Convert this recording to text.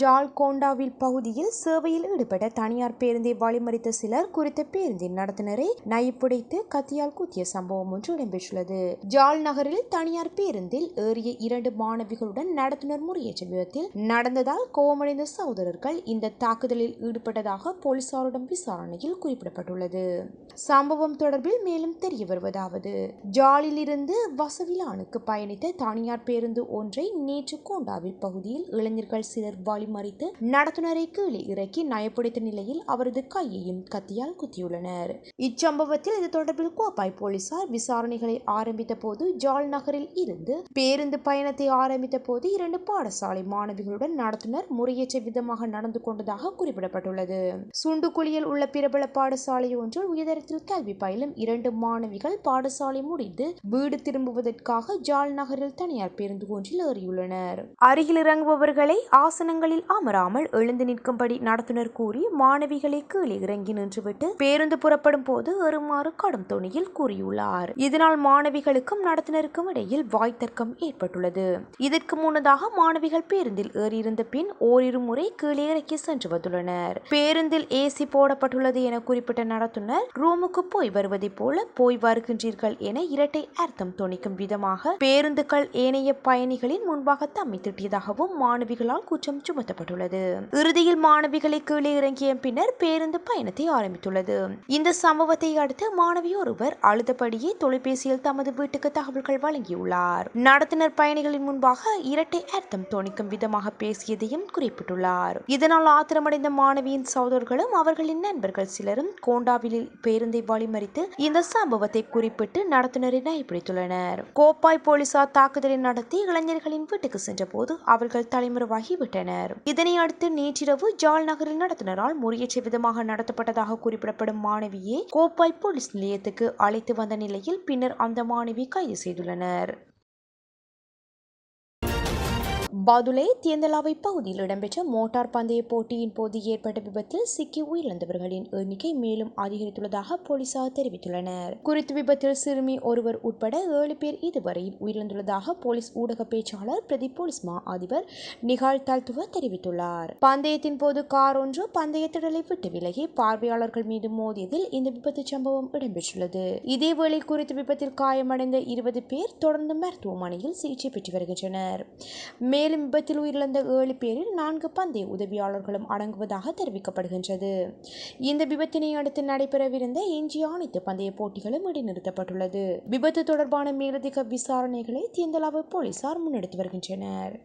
ஜால்கோண்டாவில் பகுதியில் சேவையில் ஈடுபட்ட தனியார் பேருந்தை வழிமறித்த சிலர் குறித்த பேருந்தின் நடத்துனரை நைப்புடைத்து கத்தியால் குத்திய சம்பவம் ஒன்று இடம்பெற்றுள்ளது. ஜாழ் நகரில் தனியார் பேருந்தில் ஏறிய இரண்டு மாணவிகளுடன் நடத்துனர் முறையேற்ற விதத்தில் நடந்ததால் கோபமடைந்த சகோதரர்கள் இந்த தாக்குதலில் ஈடுபட்டதாக போலீசாரிடம் விசாரணையில் குறிப்பிடப்பட்டுள்ளது. சம்பவம் தொடர்பில் மேலும் தெரிய வருவதாவது. ஜாலிலிருந்து வசவிலானுக்கு பயணித்த தனியார் பேருந்து ஒன்றை நேற்று கோண்டாவில் பகுதியில் இளைஞர்கள் சிலர் மறித்து நடத்துனரை கீழே இறக்கி நயப்படுத்த நிலையில் அவரது கையையும் கத்தியால் குத்தியுள்ளனர். இச்சம்பவத்தில் இது தொடர்பில் கோப்பாய் போலீசார் விசாரணைகளை ஆரம்பித்த போது ஜால் நகரில் இருந்து பேருந்து பயணத்தை ஆரம்பித்த போது இரண்டு பாடசாலை மாணவிகளுடன் நடத்துனர் முறையற்ற விதமாக நடந்து கொண்டதாக குறிப்பிடப்பட்டுள்ளது. சுண்டுக்குழியில் உள்ள பிரபல பாடசாலை ஒன்றில் உயர்தரத்தில் கல்வி பயிலும் இரண்டு மாணவிகள் பாடசாலை முடிந்து வீடு திரும்புவதற்காக ஜால் நகரில் தனியார் பேருந்து ஒன்றில் ஏறியுள்ளனர். அருகில் இறங்குபவர்களை ஆசனங்களில் அமராமல் எழுந்து நிற்கும்படி நடத்துனர் கூறி மாணவிகளை கீழே இறங்கி நின்றுவிட்டு பேருந்து புறப்படும் போது எறுமாறு கடும் தொனியில் கூறியுள்ளார். இதனால் மாணவிகளுக்கும் நடத்துனருக்கும் இடையில் வாய்த்தர்க்கம் ஏற்பட்டுள்ளது. இதற்கு முன்னதாக மாணவிகள் பேருந்தில் ஏறியிருந்த பின் ஓரிரு முறை கீழே இறக்கி சென்று வந்துள்ளனர். பேருந்தில் ஏசி போடப்பட்டுள்ளது என குறிப்பிட்ட நடத்துனர் ரூமுக்கு போய் வருவதைப் போல போய் வருகின்றீர்கள் என இரட்டை அர்த்தம் துணிக்கும் விதமாக பேருந்துகள் ஏனைய பயணிகளின் முன்பாக தம்மை திட்டியதாகவும் மாணவிகளால் குற்றம் அமர்த்தப்பட்டுள்ளது இறுதியில் மாணவிகளை கீழே இறங்கிய பின்னர் பேருந்து பயணத்தை ஆரம்பித்துள்ளது. இந்த சம்பவத்தை அடுத்து மாணவி ஒருவர் அழுதபடியே தொலைபேசியில் தமது வீட்டுக்கு தகவல்கள் வழங்கியுள்ளார். நடத்துனர் பயணிகளின் முன்பாக இரட்டை அர்த்தம் தோணிக்கும் விதமாக பேசியதையும் குறிப்பிட்டுள்ளார். இதனால் ஆத்திரமடைந்த மாணவியின் சகோதரர்களும் அவர்களின் நண்பர்கள் சிலரும் கோண்டாவில் பேருந்தை வழிமறித்து இந்த சம்பவத்தை குறிப்பிட்டு நடத்துனரை நகைப்பிடித்துள்ளனர் கோப்பாய் போலீசார் தாக்குதலை நடத்தி இளைஞர்களின் வீட்டுக்கு சென்றபோது அவர்கள் தலைமறைவாகி விட்டனர். இதனை அடுத்து நேற்றிரவு ஜால் நகரில் நடத்தினரால் முறையற்ற விதமாக நடத்தப்பட்டதாக குறிப்பிடப்படும் மாணவியை கோப்பாய் போலீஸ் நிலையத்துக்கு அழைத்து வந்த நிலையில் பின்னர் அந்த மாணவி கைது செய்துள்ளனர். பாதுலே தியந்தலாவை பகுதியில் இடம்பெற்ற மோட்டார் பந்தய போட்டியின் போது ஏற்பட்ட விபத்தில் சிக்கி உயிரிழந்தவர்களின் எண்ணிக்கை மேலும் அதிகரித்துள்ளதாக போலீசார் தெரிவித்துள்ளனர். குறித்த விபத்தில் சிறுமி ஒருவர் உட்பட ஏழு பேர் இதுவரையில் உயிரிழந்துள்ளதாக போலீஸ் ஊடக பேச்சாளர் பிரதீப் போலீஸ் மா அதிபர் நிகால் தல்துவ தெரிவித்துள்ளார். பந்தயத்தின் போது கார் ஒன்று பந்தய திடலை விட்டு விலகி பார்வையாளர்கள் மீது மோதியதில் இந்த விபத்து சம்பவம் இடம்பெற்றுள்ளது. இதேவேளை குறித்த விபத்தில் காயமடைந்த இருபது பேர் தொடர்ந்து மருத்துவமனையில் சிகிச்சை பெற்று வருகின்றனர். மேலும் விபத்தில் உயிரிழந்த ஏழு பேரில் நான்கு பந்தய உதவியாளர்களும் அடங்குவதாக தெரிவிக்கப்படுகின்றது. இந்த விபத்தினை அடுத்து நடைபெறவிருந்த எஞ்சிய அனைத்து பந்தய போட்டிகளும் இடைநிறுத்தப்பட்டுள்ளது. விபத்து தொடர்பான மேலதிக விசாரணைகளை தியந்தலாவு போலீசார் முன்னெடுத்து வருகின்றனர்.